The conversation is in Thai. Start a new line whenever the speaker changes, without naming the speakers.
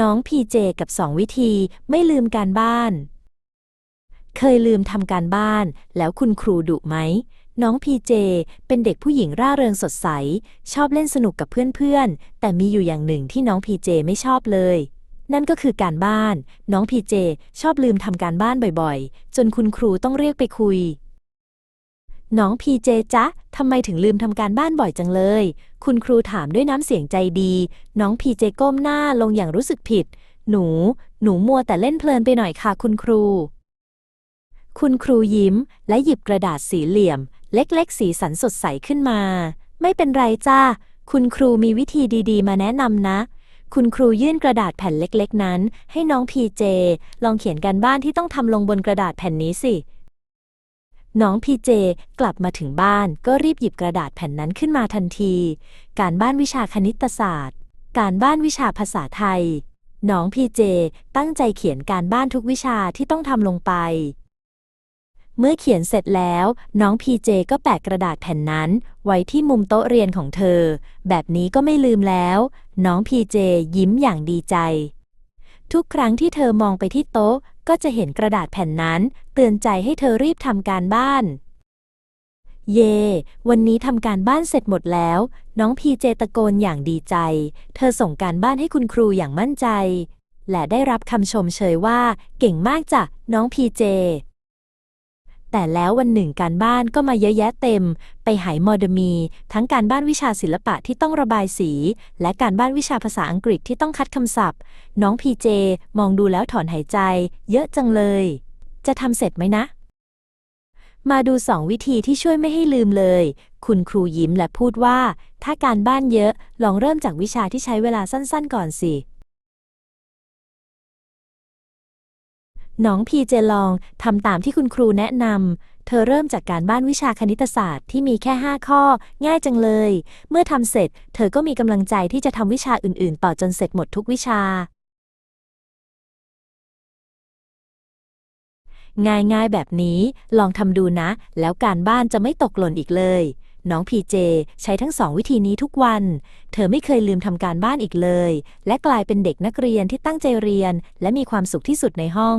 น้องพีเจกับสองวิธีไม่ลืมการบ้าน เคยลืมทำการบ้าน แล้วคุณครูดุไหม น้องพีเจเป็นเด็กผู้หญิงร่าเริงสดใส ชอบเล่นสนุกกับเพื่อนๆ แต่มีอยู่อย่างหนึ่งที่น้องพีเจไม่ชอบเลย นั่นก็คือการบ้าน น้องพีเจชอบลืมทำการบ้านบ่อยๆ จนคุณครูต้องเรียกไปคุย น้องพีเจจ๊ะทำไมถึงลืมทำการบ้านบ่อยจังเลย คุณครูถามด้วยน้ำเสียงใจดี น้องพีเจก้มหน้าลงอย่างรู้สึกผิด หนู หนูมัวแต่เล่นเพลินไปหน่อยค่ะคุณครู คุณครูยิ้ม และหยิบกระดาษสีเหลี่ยม เล็กๆ สีสันสดใสขึ้นมา ไม่เป็นไรจ้าคุณครูมีวิธีดีๆ มาแนะนำนะ คุณครูยื่นกระดาษแผ่นเล็กๆ นั้น ให้น้องพีเจลองเขียนการบ้านที่ต้องทำลงบนกระดาษแผ่นนี้สิ น้องพีเจกลับมาถึงบ้านก็รีบหยิบกระดาษแผ่นนั้นขึ้นมาทันที การบ้านวิชาคณิตศาสตร์ การบ้านวิชาภาษาไทย น้องพีเจตั้งใจเขียนการบ้านทุกวิชาที่ต้องทำลงไป เมื่อเขียนเสร็จแล้ว น้องพีเจก็แปะกระดาษแผ่นนั้น ไว้ที่มุมโต๊ะเรียนของเธอ แบบนี้ก็ไม่ลืมแล้ว น้องพีเจยิ้มอย่างดีใจ ทุกครั้งที่เธอมองไปที่โต๊ะ ก็จะเห็นกระดาษแผ่นนั้น เตือนใจให้เธอรีบทำการบ้าน เย วันนี้ทำการบ้านเสร็จหมดแล้ว น้องพีเจตะโกนอย่างดีใจ เธอส่งการบ้านให้คุณครูอย่างมั่นใจ และได้รับคำชมเชยว่า เก่งมากจ้ะน้องพีเจ แต่แล้ววันหนึ่งการบ้านก็มาเยอะแยะเต็ม ไปหายมอดมี ทั้งการบ้านวิชาศิลปะที่ต้องระบายสี และการบ้านวิชาภาษาอังกฤษที่ต้องคัดคำศัพท์ น้องพีเจมองดูแล้วถอนหายใจ เยอะจังเลย จะทำเสร็จไหมนะ มาดูสองวิธีที่ช่วยไม่ให้ลืมเลย คุณครูยิ้มและพูดว่า ถ้าการบ้านเยอะ ลองเริ่มจากวิชาที่ใช้เวลาสั้นๆ ก่อนสิ น้องพีเจลองทำตามที่คุณครูแนะนำ เธอเริ่มจากการบ้านวิชาคณิตศาสตร์ที่มีแค่ 5 ข้อ ง่ายจังเลย เมื่อทำเสร็จ เธอก็มีกำลังใจที่จะทำวิชาอื่น ๆ ต่อจนเสร็จหมดทุกวิชา ง่ายๆแบบนี้ ลองทำดูนะ แล้วการบ้านจะไม่ตกหล่นอีกเลยน้องพีเจใช้ทั้งสองวิธีนี้ทุกวัน เธอไม่เคยลืมทำการบ้านอีกเลย และกลายเป็นเด็กนักเรียนที่ตั้งใจเรียน และมีความสุขที่สุดในห้อง